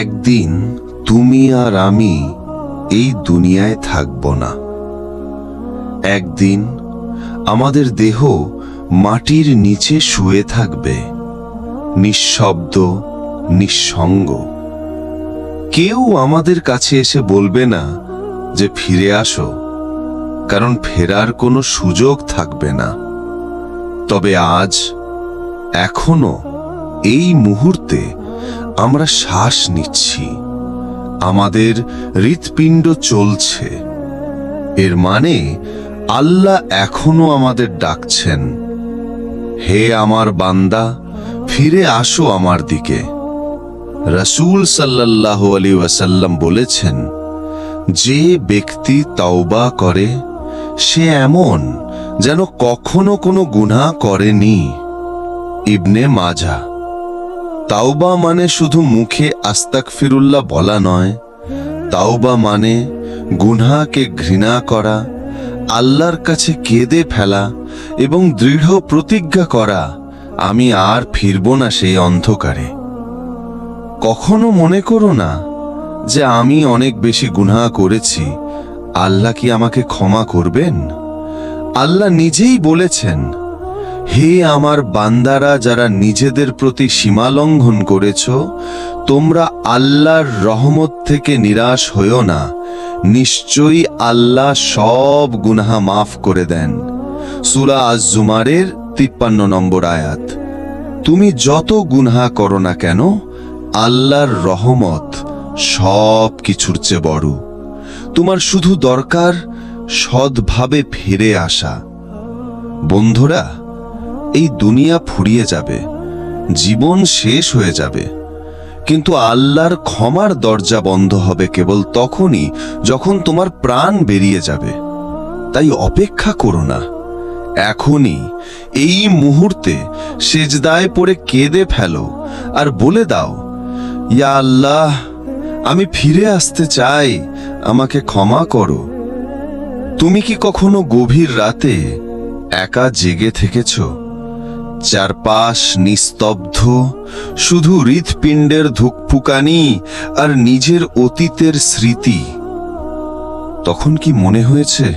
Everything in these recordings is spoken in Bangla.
একদিন তুমি আর আমি এই দুনিয়ায় থাকব না। একদিন আমাদের দেহ মাটির নিচে শুয়ে থাকবে, নিঃশব্দ, নিঃসঙ্গ। কেউ আমাদের কাছে এসে বলবে না যে ফিরে আসো, কারণ ফেরার কোনো সুযোগ থাকবে না। তবে আজ, এখনও, এই মুহূর্তে আমরা শ্বাস নিচ্ছি। আমাদের হৃৎপিণ্ড চলছে। এর মানে আল্লাহ এখনও আমাদের ডাকছেন। হে আমার বান্দা, ফিরে আসো আমার দিকে। রসুল সাল্লাল্লাহু আলী ওয়াসাল্লাম বলেছেন, যে ব্যক্তি তাওবা করে, সে এমন যেন কখনো কোনো গুনাহ করেনি। ইবনে মাজা তাওবা মানে শুধু মুখে আস্তাক ফিরুল্লাহ বলা নয়। তাওবা মানে গুনহাকে ঘৃণা করা, আল্লাহর কাছে কেঁদে ফেলা এবং দৃঢ় প্রতিজ্ঞা করা, আমি আর ফিরব না সেই অন্ধকারে। কখনো মনে করো না যে আমি অনেক বেশি গুনাহ করেছি, আল্লাহ কি আমাকে ক্ষমা করবেন? আল্লাহ নিজেই বলেছেন হে আমার বান্দারা, যারা নিজেদের প্রতি সীমালঙ্ঘন করেছ, তোমরা আল্লাহর রহমত থেকে নিরাশ হইও না। নিশ্চয়ই আল্লাহ সব গুনাহা মাফ করে দেন। সুরা আজ জুমারের তিপ্পান্ন নম্বর আয়াত। তুমি যত গুনহা করো না কেন, আল্লাহর রহমত সব কিছুর চেয়ে বড়। তোমার শুধু দরকার সৎভাবে ফিরে আসা। বন্ধুরা এই দুনিয়া ফুরিয়ে যাবে, জীবন শেষ হয়ে যাবে। কিন্তু আল্লাহর ক্ষমার দরজা বন্ধ হবে কেবল তখনই যখন তোমার প্রাণ বেরিয়ে যাবে। তাই অপেক্ষা করো না। এখনই, এই মুহূর্তে সেজদায় পড়ে কেঁদে ফেলো আর বলে দাও, ইয়া আল্লাহ, আমি ফিরে আসতে চাই, আমাকে ক্ষমা করো। তুমি কি কখনো গভীর রাতে একা জেগে থেকেছ? চারপাশ নিস্তব্ধ, শুধু হৃৎপিণ্ডের ধুকফুকানি আর নিজের অতীতের স্মৃতি। তখন কি মনে হয়েছে,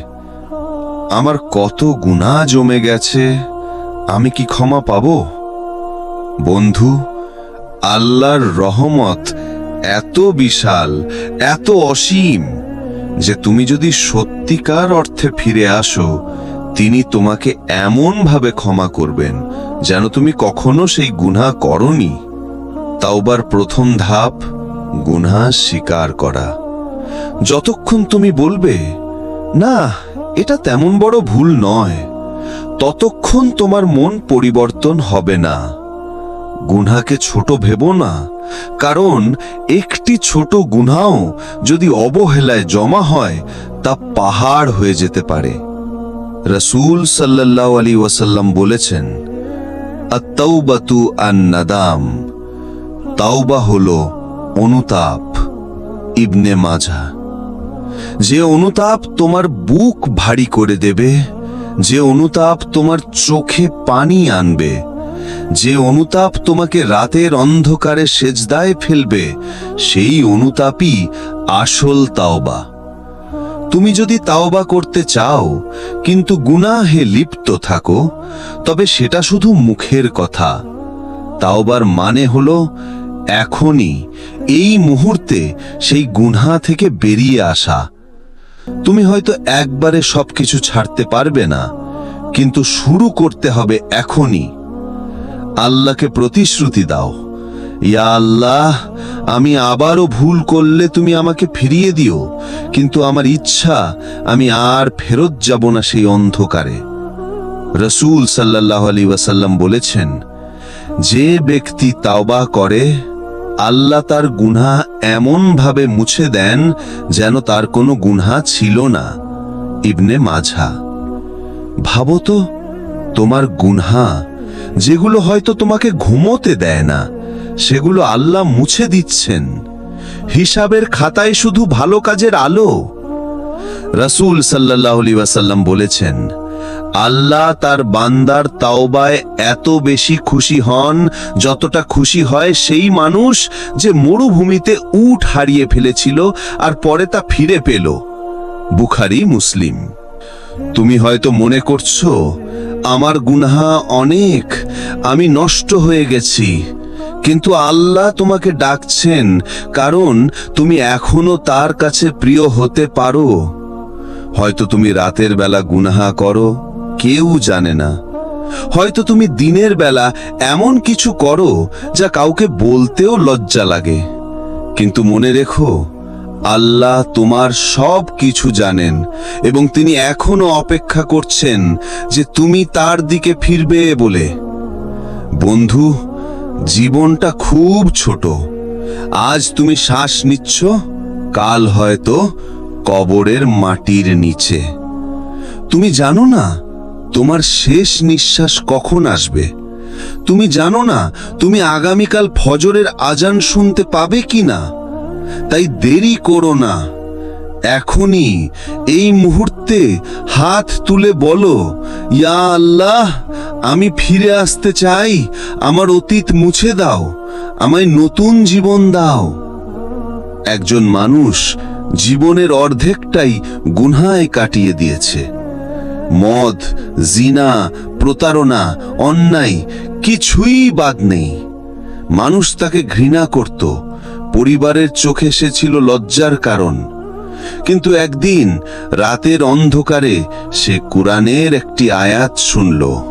আমার কত গুণা জমে গেছে, আমি কি ক্ষমা পাব? বন্ধু, আল্লাহর রহমত এত বিশাল, এত অসীম, যে তুমি যদি সত্যিকার অর্থে ফিরে আসো, তিনি তোমাকে এমনভাবে ক্ষমা করবেন। যেন তুমি কখনো সেই গুনাহ করনি। তাওবার প্রথম ধাপ, গুনাহ স্বীকার করা। যতক্ষণ তুমি বলবে, না, এটা তেমন বড় ভুল নয়। ততক্ষণ তোমার মন পরিবর্তন হবে না। গুনাকে ছোট ভেবো না, কারণ একটি ছোট গুনাও যদি অবহেলায় জমা হয়, তা পাহাড় হয়ে যেতে পারে। রসুল সাল্লাহ আলী ওয়াসাল্লাম বলেছেন আত্তাউবাতু আন নাদাম তাওবা হলো অনুতাপ, ইবনে মাঝা যে অনুতাপ তোমার বুক ভারী করে দেবে, যে অনুতাপ তোমার চোখে পানি আনবে, যে অনুতাপ তোমাকে রাতের অন্ধকারে সেজদায় ফেলবে, সেই অনুতাপই আসল তাওবা। তুমি যদি তাওবা করতে চাও, কিন্তু গুনাহে লিপ্ত থাকো, তবে সেটা শুধু মুখের কথা। তাওবার মানে হলো, এখনই, এই মুহূর্তে সেই গুনহা থেকে বেরিয়ে আসা। তুমি হয়তো একবারে সবকিছু ছাড়তে পারবে না, কিন্তু শুরু করতে হবে এখনই। আল্লাহকে প্রতিশ্রুতি দাও। ইয়া আল্লাহ আমি আবারও ভুল করলে তুমি আমাকে ফিরিয়ে দিও, কিন্তু আমার ইচ্ছা, আমি আর ফেরত যাব না সেই অন্ধকারে। রসুল সাল্লাহ আলী ওয়াসাল্লাম বলেছেন, যে ব্যক্তি তাওবা করে, আল্লাহ তার গুনহা এমনভাবে মুছে দেন যেন তার কোনো গুনহা ছিল না। ইবনে মাঝা ভাবো তো, তোমার গুনহা, যেগুলো হয়তো তোমাকে ঘুমোতে দেয় না সেগুলো আল্লাহ মুছে দিচ্ছেন। হিসাবের খাতায় শুধু ভালো কাজের আলো। রাসূল ওয়াসাল্লাম বলেছেন, আল্লাহ তার বান্দার তাওবায় এত বেশি খুশি হন, যতটা খুশি হয় সেই মানুষ যে মরুভূমিতে উট হারিয়ে ফেলেছিল আর পরে তা ফিরে পেল। বুখারি, মুসলিম। তুমি হয়তো মনে করছ, আমার গুনহা অনেক, আমি নষ্ট হয়ে গেছি। কিন্তু আল্লাহ তোমাকে ডাকছেন, কারণ তুমি এখনও তার কাছে প্রিয় হতে পারো। হয়তো তুমি রাতের বেলা গুনাহা করো, কেউ জানে না। হয়তো তুমি দিনের বেলা এমন কিছু করো যা কাউকে বলতেও লজ্জা লাগে। কিন্তু মনে রেখো, আল্লাহ তোমার সব কিছু জানেন এবং তিনি এখনও অপেক্ষা করছেন যে তুমি তার দিকে ফিরবে বলে। বন্ধু জীবনটা খুব ছোট। আজ তুমি শ্বাস নিচ্ছ, কাল হয়তো কবরের মাটির নিচে। তুমি জানো না তোমার শেষ নিঃশ্বাস কখন আসবে। তুমি জানো না তুমি আগামীকাল ফজরের আজান শুনতে পাবে কি না। তাই দেরি করো না। এখনই এই মুহূর্তে হাত তুলে বলো, ইয়া আল্লাহ আমি ফিরে আসতে চাই, আমার অতীত মুছে দাও, আমায় নতুন জীবন দাও। একজন মানুষ জীবনের অর্ধেকটাই গুনহায় কাটিয়ে দিয়েছে। মদ, জিনা, প্রতারণা, অন্যায়, কিছুই বাদ নেই। মানুষ তাকে ঘৃণা করত, পরিবারের চোখে সে ছিল লজ্জার কারণ। কিন্তু একদিন রাতের অন্ধকারে সে কোরআনের একটি আয়াত শুনল।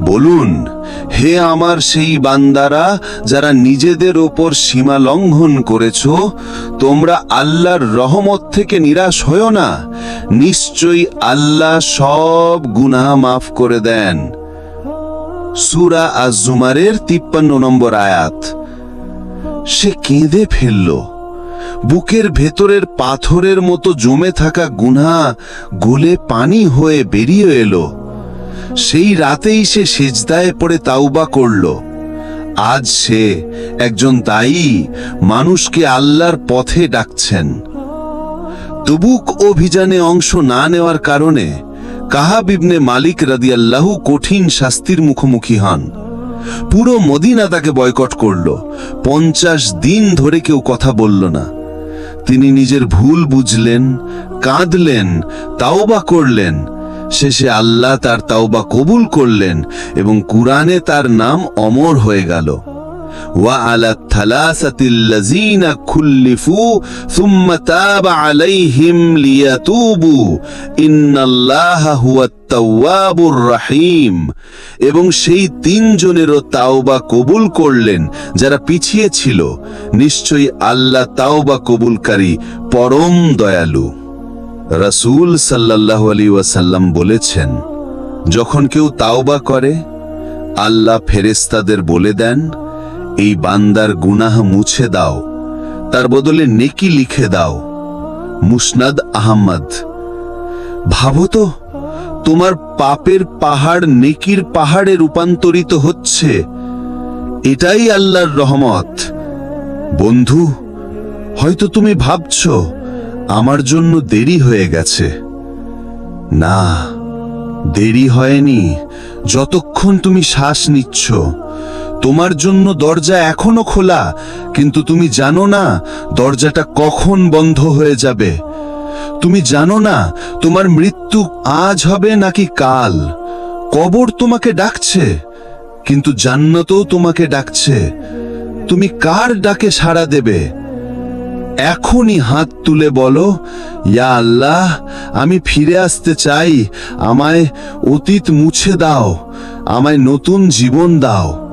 বলুন, হে আমার সেই বান্দারা, যারা নিজেদের ওপর সীমা লঙ্ঘন করেছ, তোমরা আল্লাহর রহমত থেকে নিরাশ হও না। নিশ্চয়ই আল্লাহ সব গুনাহ মাফ করে দেন। সুরা আজুমারের তিপ্পান্ন নম্বর আয়াত। সে কেঁদে ফেলল। বুকের ভেতরের পাথরের মতো জমে থাকা গুনা গলে পানি হয়ে বেরিয়ে এলো। সেই রাতেই সে সেজদায় পড়ে তাওবা করল। আজ সে একজন দায়ী মানুষকে আল্লাহর পথে ডাকছেন। তবুক অভিযানে অংশ না নেওয়ার কারণে কাহাব ইবনে মালিক রাদিয়াল্লাহু কঠিন শাস্তির মুখোমুখি হন। পুরো মদিনা তাকে বয়কট করল। পঞ্চাশ দিন ধরে কেউ কথা বলল না। তিনি নিজের ভুল বুঝলেন, কাঁদলেন, তাওবা করলেন শেষে আল্লাহ তার তাওবা কবুল করলেন এবং কুরআনে তার নাম অমর হয়ে গেল وعلى الثلاثة الذين خلفوا ثم تاب عليهم ليتوبوا إن الله هو التواب الرحيم এবং সেই তিনজনেরও তাওবা কবুল করলেন যারা পিছিয়ে ছিল নিশ্চয়ই আল্লাহ তাওবা কবুলকারী পরম দয়ালু রাসূল সাল্লাল্লাহু আলাইহি ওয়াসাল্লাম বলেছেন, যখন কেউ তাওবা করে, আল্লাহ ফেরেশতাদের বলে দেন, এই বান্দার গুনাহ মুছে দাও, তার বদলে নেকি লিখে দাও। মুসনাদ আহমদ, ভাবো তো, তোমার পাপের পাহাড় নেকির পাহাড়ে রূপান্তরিত হচ্ছে। এটাই আল্লাহর রহমত। বন্ধু, হয়তো তুমি ভাবছ আমার জন্য দেরি হয়ে গেছে। না, দেরি হয়নি। যতক্ষণ তুমি শ্বাস নিচ্ছ, তোমার জন্য দরজা এখনও খোলা, কিন্তু তুমি জানো না দরজাটা কখন বন্ধ হয়ে যাবে। তুমি জানো না তোমার মৃত্যু আজ হবে নাকি কাল। কবর তোমাকে ডাকছে, কিন্তু জান্নাতও তোমাকে ডাকছে। তুমি কার ডাকে সাড়া দেবে? এখনই হাত তুলে বলো, ইয়া আল্লাহ, আমি ফিরে আসতে চাই। আমায় অতীত মুছে দাও। আমায় নতুন জীবন দাও।